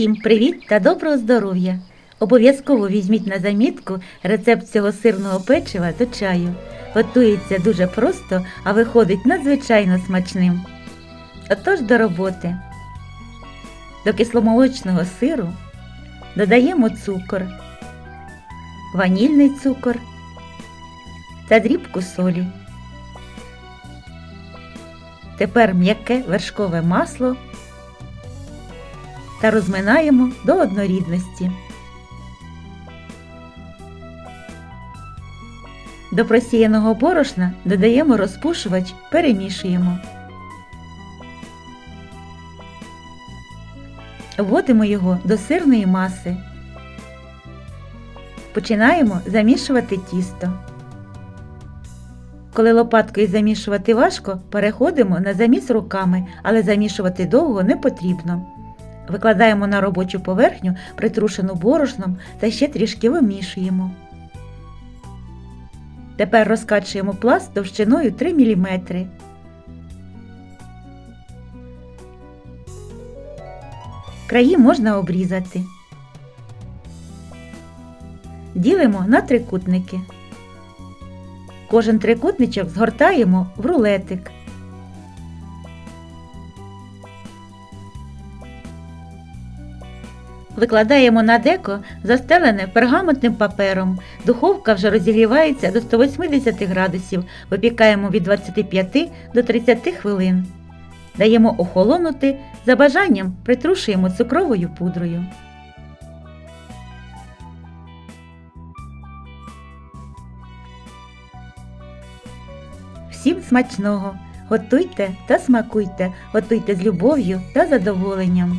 Усім привіт та доброго здоров'я! Обов'язково візьміть на замітку рецепт цього сирного печива до чаю. Готується дуже просто, а виходить надзвичайно смачним. Отож до роботи. До кисломолочного сиру додаємо цукор, ванільний цукор та дрібку солі. Тепер м'яке вершкове масло та розминаємо до однорідності. До просіяного борошна додаємо розпушувач, перемішуємо. Вводимо його до сирної маси. Починаємо замішувати тісто. Коли лопаткою замішувати важко, переходимо на заміс руками, але замішувати довго не потрібно. Викладаємо на робочу поверхню, притрушену борошном та ще трішки вимішуємо. Тепер розкачуємо пласт товщиною 3 мм. Краї можна обрізати. Ділимо на трикутники. Кожен трикутничок згортаємо в рулетик. Викладаємо на деко, застелене пергаментним папером. Духовка вже розігрівається до 180 градусів. Випікаємо від 25 до 30 хвилин. Даємо охолонути, за бажанням притрушуємо цукровою пудрою. Всім смачного! Готуйте та смакуйте, готуйте з любов'ю та задоволенням.